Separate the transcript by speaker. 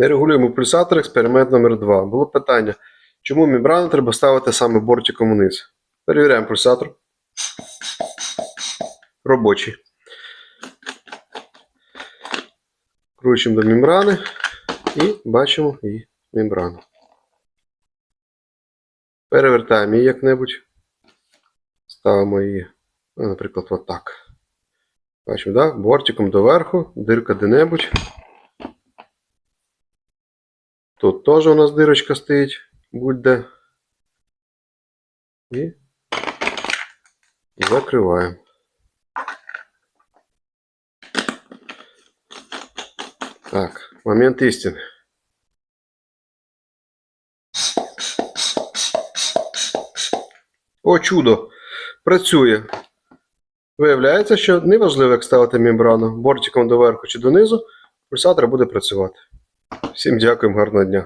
Speaker 1: Не регулюємо пульсатор, експеримент номер 2 Було питання, чому мембрану треба ставити саме бортиком вниз. Перевіряємо пульсатор. Робочий. Кручимо до мембрани і бачимо її мембрану. Перевертаємо її як-небудь. Ставимо її, наприклад, отак. Бачимо, да? бортиком доверху, дирка де-небудь. Тут теж у нас дирочка стоїть, будь-де. І закриваємо. Так, момент істини. О, чудо! Працює. Виявляється, що неважливо, як ставити мембрану бортиком доверху чи донизу, пульсатор буде працювати. Всім дякуємо, гарного дня.